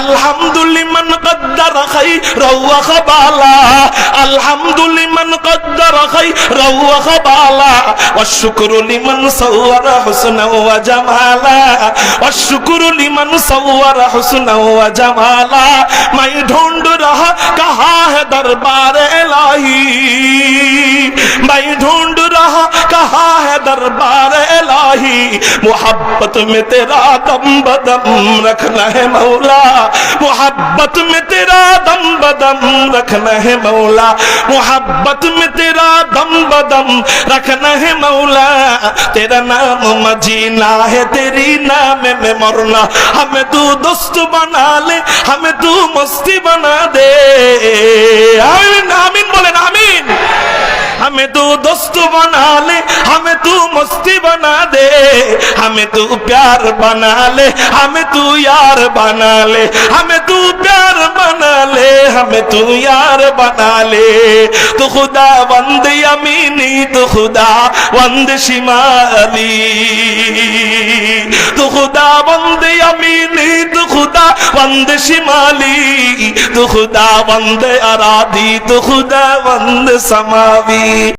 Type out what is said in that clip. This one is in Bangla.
আলহামদুলিমান কদ্দার খাই রওয়া খবালা। আলহামদুলিমান কদ্দার খাই রওয়া খবালা। ওয়াশুকরু লিমান সাওয়ারা হুসনা ওয়া জামালা। ওয়াশুকরু লিমান মাই ঢোন্ড রাহা কাহা হে দরবার ইলাহি মাই ঢোন্ড রাহা কাহা হে দরবার ہی محبت میں تیرا دم بدم رکھنا ہے مولا محبت میں تیرا دم بدم رکھنا ہے مولا محبت میں تیرا دم بدم رکھنا ہے مولا تیرا نام مجینا ہے تیری نام میں مرنا ہمیں تو دوست بنا لے ہمیں تو مستی بنا دے آمین آمین بولے آمین ہمیں تو دوست بنا لے ہمیں تو मस्ती बना दे हमें तू प्यार बना ले हमें तू यार बना ले हमें तू प्यार बना ले हमें तू यार बना ले तू खुदा बंद यमीनी तू खुदा बंद शिमाली तू खुदा बंद यमीनी तू खुदा बंद शिमाली तू खुदा बंद अराधी तू खुदा बंद समावी